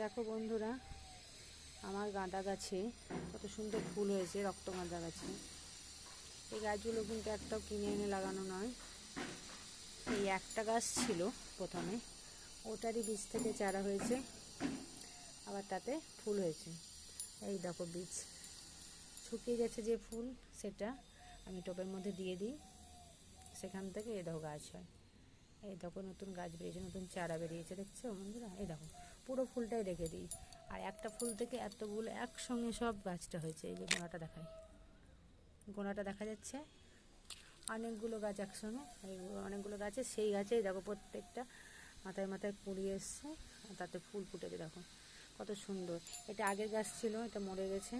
দেখো বন্ধুরা, আমার গাঁদা গাছে কত সুন্দর ফুল হয়েছে, রক্ত গাঁদা গাছে। এই গাছগুলো কিন্তু একটাও কিনে এনে লাগানো নয়। এই একটা গাছ ছিল প্রথমে, ওটারই বীজ থেকে চারা হয়েছে, আবার তাতে ফুল হয়েছে। এই দেখো বীজ, শুকিয়ে গেছে যে ফুল, সেটা আমি টবের মধ্যে দিয়ে দিই। সেখান থেকে এই দেখো গাছ হয়। এই দেখো নতুন গাছ বেরিয়েছে, নতুন চারা বেরিয়েছে, দেখছ বন্ধুরা? এই দেখো পুরো ফুলটাই রেখে দিই। আর একটা ফুল থেকে এতগুলো একসঙ্গে সব গাছটা হয়েছে, এই যে গোড়াটা দেখাই। গোড়াটা দেখা যাচ্ছে। অনেকগুলো গাছ একসঙ্গে, এই অনেকগুলো গাছে, সেই গাছেই দেখো প্রত্যেকটা মাথায় মাথায় কুড়িয়ে এসছে তাতে ফুল ফুটেছে, দেখো। কত সুন্দর। এটা আগের গাছ ছিল, এটা মরে গেছে।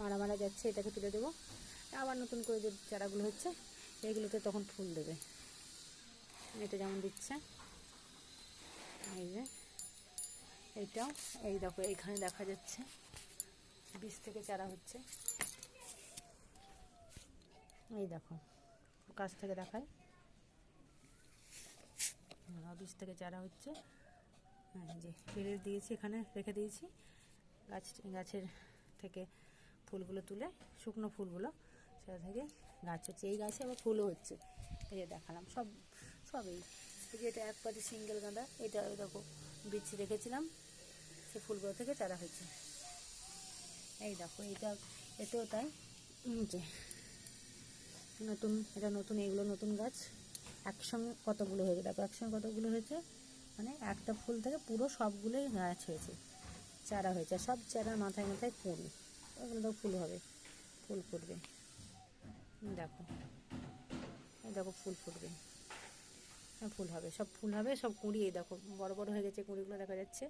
মারা মারা যাচ্ছে, এটাকে তুলে দেবো। আবার নতুন করে যে চারাগুলো হচ্ছে এইগুলোতে তখন ফুল দেবে। এটা যেমন দিচ্ছে। এই যে এইটাও এই দেখো, এইখানে দেখা যাচ্ছে বীজ থেকে চারা হচ্ছে। এই দেখো কাছ থেকে দেখায়। বীজ থেকে চারা হচ্ছে। হ্যাঁ যে ফেলে দিয়েছি, এখানে রেখে দিয়েছি। গাছ, গাছের থেকে ফুলগুলো তুলে, শুকনো ফুলগুলো, সেটা থেকে গাছ হচ্ছে। এই গাছে আবার ফুলও হচ্ছে। এই যে দেখালাম, সব, সবই। এই যে এটা এক পাটি সিঙ্গেল গাঁদা, এটা দেখো বীজ রেখেছিলাম। সে ফুলগুলো থেকে চারা হয়েছে। এই দেখো, এটা এতেও তাই। যে, নতুন, এটা নতুন, এগুলো নতুন গাছ। একসঙ্গে কতগুলো হয়েছে? দেখো, একসঙ্গে কতগুলো হয়েছে? মানে একটা ফুল থেকে পুরো সবগুলোই গাছ হয়েছে, চারা হয়েছে। সব চারার মাথায় মাথায় ফুল ওগুলো তো ফুল হবে, ফুল ফুটবে। দেখো দেখো, ফুল ফুটবে। ফুল হবে। সব ফুল হবে, সব কুঁড়ি, এই দেখো, বড় বড় হয়ে গেছে কুঁড়িগুলো দেখা যাচ্ছে।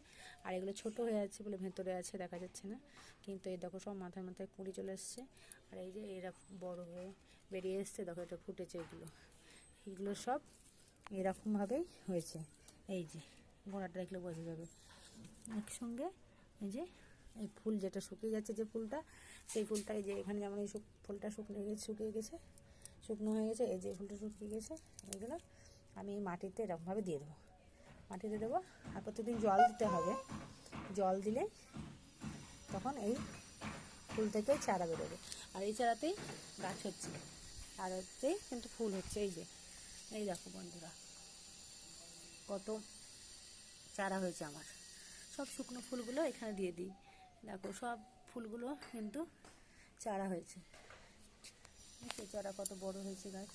আর এগুলো ছোট হয়ে যাচ্ছে বলে ভেতরে আছে, দেখা যাচ্ছে না। কিন্তু এই দেখো, সব মাথায় মাথায় কুঁড়ি চলে এসছে। আর এই যে এরা বড় হয়ে বেরিয়ে এসছে, দেখো, এটা ফুটেছে এগুলো। এগুলো সব এরকমভাবেই হয়েছে। এই যে, গোড়াটা দেখলে বোঝা যাবে। একসঙ্গে এই যে, এই ফুল যেটা শুকিয়ে যাচ্ছে যে ফুলটা, সেই ফুলটা, এই যে এখানে যেমন এই ফুলটা শুকনো শুকিয়ে গেছে, শুকনো হয়ে গেছে, এই যে ফুলটা শুকিয়ে গেছে, এগুলো আমি মাটিতে এরকমভাবে দিয়ে দেবো। মাটিতে দেবো আর প্রতিদিন জল দিতে হবে। জল দিলে তখন এই ফুল থেকে চারা বেরোবে। আর এই চারাতেই গাছ হচ্ছে। আর হচ্ছেই কিন্তু ফুল হচ্ছে, এই যে। এই দেখো বন্ধুরা, কত চারা হয়েছে আমার। সব শুকনো ফুলগুলো এখানে দিয়ে দিই। দেখো, সব ফুলগুলো কিন্তু চারা হয়েছে। চারা কত বড় হয়েছে গাছ।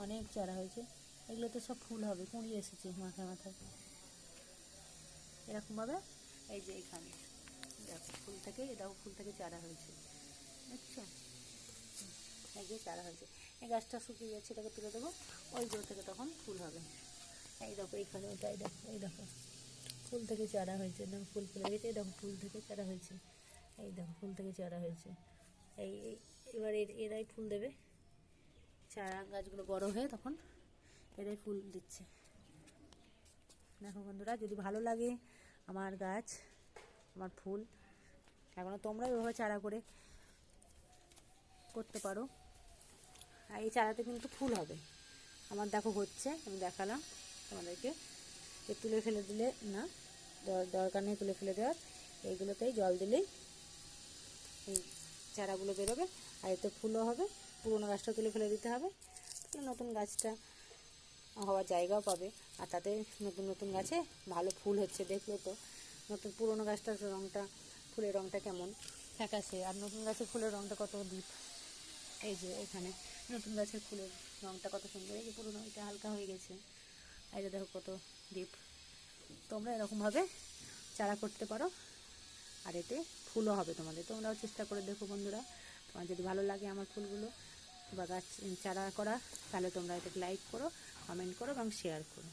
অনেক চারা হয়েছে। এগুলোতে সব ফুল হবে কুঁড়ি এসেছে মাথায় মাথায়। এরকমভাবে এই যে এখানে। দেখো ফুল থেকে এটাও ফুল থেকে চারা হয়েছে। দেখছ হুম, এই যে চারা হয়েছে। এই গাছটা শুকিয়ে যাচ্ছে এটাকে তুলে দেবো। ওইগুলো থেকে তখন ফুল হবে। এই দেখো এইখানে ওটাই দেখো এই দেখো। ফুল থেকে চারা হয়েছে দেখো ফুল ফুলে গেছে এই দেখো ফুল থেকে চারা হয়েছে। এই দেখো ফুল থেকে চারা হয়েছে। এই এবার এর- এরাই ফুল দেবে। চারা গাছগুলো বড় হয়ে তখন এরাই ফুল দিচ্ছে। দেখো বন্ধুরা, যদি ভালো লাগে আমার গাছ, আমার ফুল এখনও তোমরা এভাবে চারা করে করতে পারো। আর এই চারাতে কিন্তু ফুল হবে। আমার দেখো হচ্ছে, আমি দেখালাম তোমাদেরকে। এ তুলে ফেলে দিলে না দরকার নেই তুলে ফেলে দেওয়ার। এইগুলোতেই জল দিলেই এই চারাগুলো বেরোবে, আর এতে ফুলও হবে। পুরোনো গাছটা তুলে ফেলে দিতে হবে। তাহলে নতুন গাছটা হওয়ার জায়গাও পাবে। আর তাতে নতুন নতুন গাছে ভালো ফুল হচ্ছে, দেখল তো। নতুন পুরোনো গাছটার রঙটা ফুলের রঙটা কেমন? ফ্যাকাশে। আর নতুন গাছের ফুলের রঙটা কত ডিপ এই যে এখানে নতুন গাছের ফুলের রঙটা কত সুন্দর। এই যে পুরোনো, এটা হালকা হয়ে গেছে। এই যে দেখো কত ডিপ তোমরা এরকমভাবে চারা করতে পারো। আর এতে ফুলও হবে তোমাদের। তোমরাও চেষ্টা করে দেখো বন্ধুরা। তোমার যদি ভালো লাগে আমার ফুলগুলো বা গাছ চারা করা, তাহলে তোমরা এটাকে লাইক করো কমেন্ট করো এবং শেয়ার করো।